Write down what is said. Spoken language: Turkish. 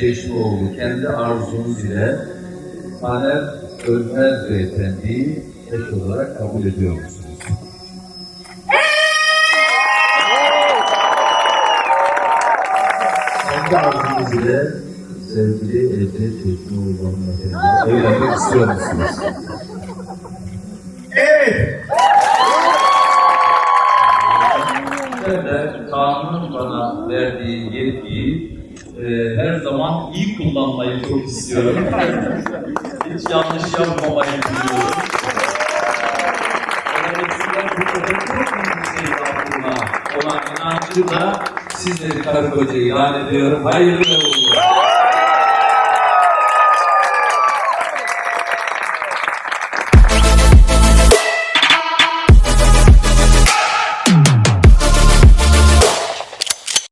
Çeşmeoğlu kendi arzunuz ile Taner Ölmez Beyefendi'yi eş olarak kabul ediyor musunuz? Kendi arzunuz ile sevgili Ece Çeşmeoğlu hanımefendiyle evlenmek istiyor musunuz? Evet. Ben de kanunun bana verdiği yetkiyi e, her zaman iyi kullanmayı çok istiyorum. Hiç yanlış yapmamayı biliyorum. Dolayısıyla bu çok büyük bir şey buna. Olan inancı da sizleri karı koca ilan ediyorum. Hayırlı uğurlu.